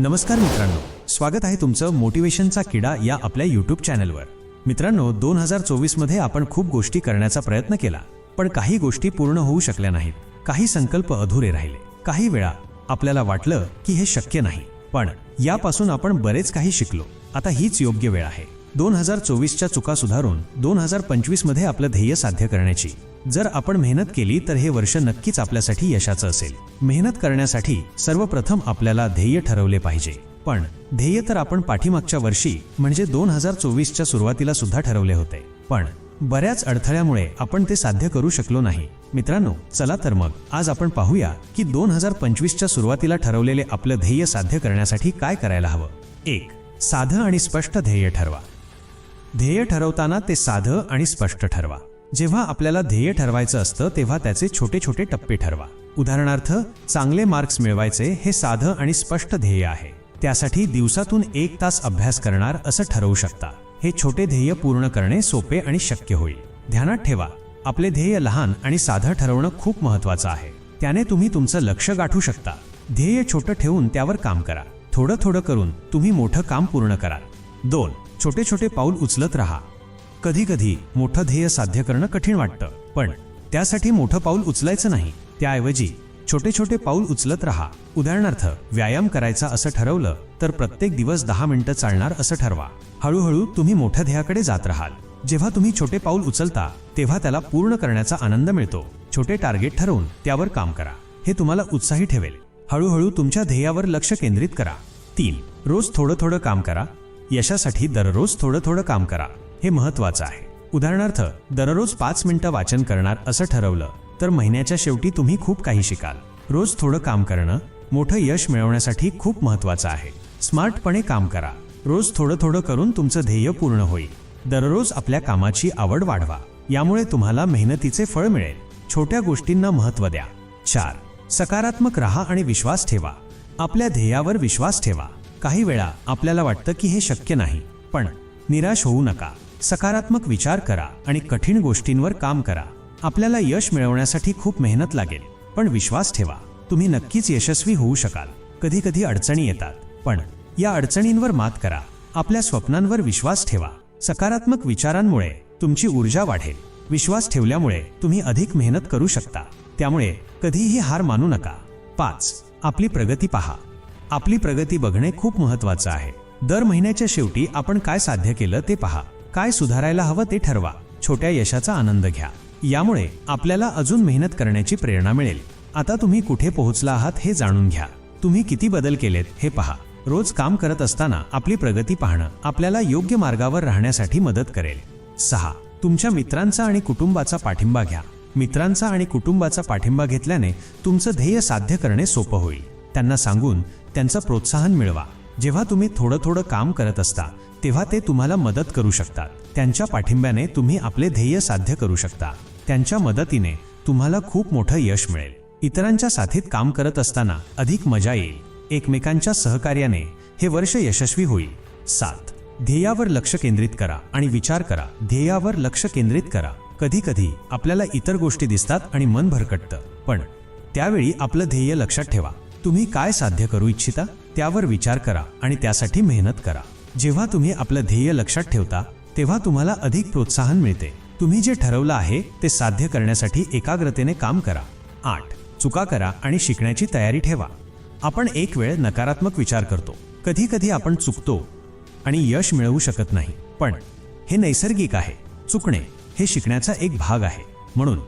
नमस्कार मित्रांनो. स्वागत आहे तुमचं मोटिवेशनचा किडा या आपल्या यूट्यूब चॅनलवर मित्रांनो दोन हजार चोवीसमध्ये आपण खूप गोष्टी करण्याचा प्रयत्न केला पण काही गोष्टी पूर्ण होऊ शकल्या नाहीत. काही संकल्प अधुरे राहिले. काही वेळा आपल्याला वाटलं की हे शक्य नाही पण यापासून आपण बरेच काही शिकलो. आता हीच योग्य वेळ आहे. दोन हजार चोवीसच्या चुका सुधारून दोन हजार पंचवीसमध्ये आपलं ध्येय साध्य करण्याची. जर आपण मेहनत केली तर हे वर्ष नक्कीच आपल्यासाठी यशाचं असेल. मेहनत करण्यासाठी सर्वप्रथम आपल्याला ध्येय ठरवले पाहिजे. पण ध्येय तर आपण पाठीमागच्या वर्षी म्हणजे दोन हजार चोवीसच्या सुरुवातीला सुद्धा ठरवले होते. पण बऱ्याच अडथळ्यामुळे आपण ते साध्य करू शकलो नाही. मित्रांनो चला तर मग आज आपण पाहूया की दोन हजार पंचवीसच्या सुरुवातीला ठरवलेले आपलं ध्येय साध्य करण्यासाठी काय करायला हवं. एक साधं आणि स्पष्ट ध्येय ठरवा. ध्येय ठरवताना ते साधं आणि स्पष्ट ठरवा. जेव्हा आपल्याला ध्येय ठरवायचं असतं तेव्हा त्याचे छोटे छोटे टप्पे ठरवा. उदाहरणार्थ चांगले मार्क्स मिळवायचे हे साधं आणि स्पष्ट ध्येय आहे. त्यासाठी दिवसातून एक तास अभ्यास करणार असं ठरवू शकता. हे छोटे ध्येय पूर्ण करणे सोपे आणि शक्य होईल. ध्यानात ठेवा आपले ध्येय लहान आणि साधं ठरवणं खूप महत्वाचं आहे. त्याने तुम्ही तुमचं लक्ष गाठू शकता. ध्येय छोटं ठेवून त्यावर काम करा. थोडं थोडं करून तुम्ही मोठं काम पूर्ण कराल. दोन छोटे छोटे पाऊल उचलत राहा. कधी कधी मोठं ध्येय साध्य करणं कठीण वाटतं. पण त्यासाठी मोठं पाऊल उचलायचं नाही. त्याऐवजी छोटे छोटे पाऊल उचलत राहा. उदाहरणार्थ व्यायाम करायचा असं ठरवलं तर प्रत्येक दिवस दहा मिनिटं चालणार असं ठरवा. हळूहळू तुम्ही मोठ्या ध्येयाकडे जात राहाल. जेव्हा तुम्ही छोटे पाऊल उचलता तेव्हा त्याला पूर्ण करण्याचा आनंद मिळतो. छोटे टार्गेट ठरवून त्यावर काम करा. हे तुम्हाला उत्साही ठेवेल. हळूहळू तुमच्या ध्येयावर लक्ष केंद्रित करा. तीन रोज थोडं थोडं काम करा. यशासाठी दररोज थोडं थोडं काम करा. हे महत्वाचं आहे. उदाहरणार्थ दररोज पाच मिनिटं वाचन करणार असं ठरवलं तर महिन्याच्या शेवटी तुम्ही खूप काही शिकाल. रोज थोडं काम करणं मोठं यश मिळवण्यासाठी खूप महत्वाचं आहे. स्मार्टपणे काम करा. रोज थोडं थोडं करून तुमचं ध्येय पूर्ण होईल. दररोज आपल्या कामाची आवड वाढवा. यामुळे तुम्हाला मेहनतीचे फळ मिळेल. छोट्या गोष्टींना महत्त्व द्या. चार सकारात्मक राहा आणि विश्वास ठेवा. आपल्या ध्येयावर विश्वास ठेवा. काही वेळा आपल्याला वाटतं की हे शक्य नाही पण निराश होऊ नका. सकारात्मक विचार करा आणि कठीण गोष्टींवर काम करा. आपल्याला यश मिळवण्यासाठी खूप मेहनत लागेल पण विश्वास ठेवा. तुम्ही नक्कीच यशस्वी होऊ शकाल. कधी कधी अडचणी येतात पण या अडचणींवर मात करा. आपल्या स्वप्नांवर विश्वास ठेवा. सकारात्मक विचारांमुळे तुमची ऊर्जा वाढेल. विश्वास ठेवल्यामुळे तुम्ही अधिक मेहनत करू शकता. त्यामुळे कधीही हार मानू नका. पाच आपली प्रगती पहा. आपली प्रगती बघणे खूप महत्वाचं आहे. दर महिन्याच्या शेवटी आपण काय साध्य केलं ते पहा. काय सुधारायला हवं ते ठरवा. छोट्या यशाचा आनंद घ्या. यामुळे आपल्याला अजून मेहनत करण्याची प्रेरणा मिळेल. आता तुम्ही कुठे पोहोचला आहात हे जाणून घ्या. तुम्ही किती बदल केलेत हे पहा. रोज काम करत असताना आपली प्रगती पाहणं आपल्याला योग्य मार्गावर राहण्यासाठी मदत करेल. सहा. तुमच्या मित्रांचा आणि कुटुंबाचा पाठिंबा घ्या. मित्रांचा आणि कुटुंबाचा पाठिंबा घेतल्याने तुमचं ध्येय साध्य करणे सोपं होईल. त्यांना सांगून त्यांचं प्रोत्साहन मिळवा. जेव्हा तुम्ही थोडं थोडं काम करत असता तेव्हा ते तुम्हाला मदत करू शकतात. त्यांच्या पाठिंब्याने तुम्ही आपले ध्येय साध्य करू शकता. त्यांच्या मदतीने तुम्हाला खूप मोठं यश मिळेल. इतरांच्या साथीत काम करत असताना अधिक मजा येईल. एकमेकांच्या सहकार्याने हे वर्ष यशस्वी होईल. सात. ध्येयावर लक्ष केंद्रित करा आणि विचार करा. ध्येयावर लक्ष केंद्रित करा. कधी कधी आपल्याला इतर गोष्टी दिसतात आणि मन भरकटतं. पण त्यावेळी आपलं ध्येय लक्षात ठेवा. तुम्ही काय साध्य करू इच्छिता? त्यावर विचार करा आणि त्यासाठी मेहनत करा. जेव्हा तुम्ही आपलं ध्येय लक्षात ठेवता तेव्हा तुम्हाला अधिक प्रोत्साहन मिळते. तुम्ही जे ठरवलं आहे ते साध्य करण्यासाठी एकाग्रतेने काम करा. आठ. चुका करा आणि शिकण्याची तयारी ठेवा. आपण एक वेळ नकारात्मक विचार करतो. कधी कधी आपण चुकतो आणि यश मिळवू शकत नाही. पण हे नैसर्गिक आहे. चुकणे हे शिकण्याचा एक भाग आहे. म्हणून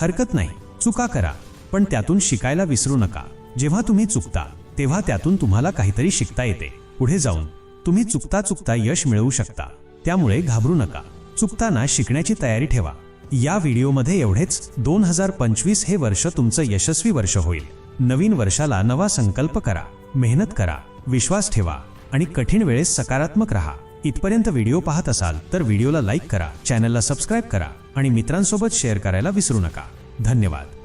हरकत नाही. चुका करा पण त्यातून शिकायला विसरू नका. जेव्हा तुम्ही चुकता तेव्हा त्यातून तुम्हाला काहीतरी शिकता येते. पुढे जाऊन तुम्ही चुकता चुकता यश मिळवू शकता. त्यामुळे घाबरू नका. चुकताना शिकण्याची तयारी ठेवा. या व्हिडिओमध्ये एवढेच. दोन हजार पंचवीस हे वर्ष तुमचं यशस्वी वर्ष होईल. नवीन वर्षाला नवा संकल्प करा. मेहनत करा. विश्वास ठेवा. आणि कठीण वेळेस सकारात्मक राहा. इथपर्यंत व्हिडिओ पाहत असाल तर व्हिडिओला लाईक करा. चॅनलला सबस्क्राईब करा. आणि मित्रांसोबत शेअर करायला विसरू नका. धन्यवाद.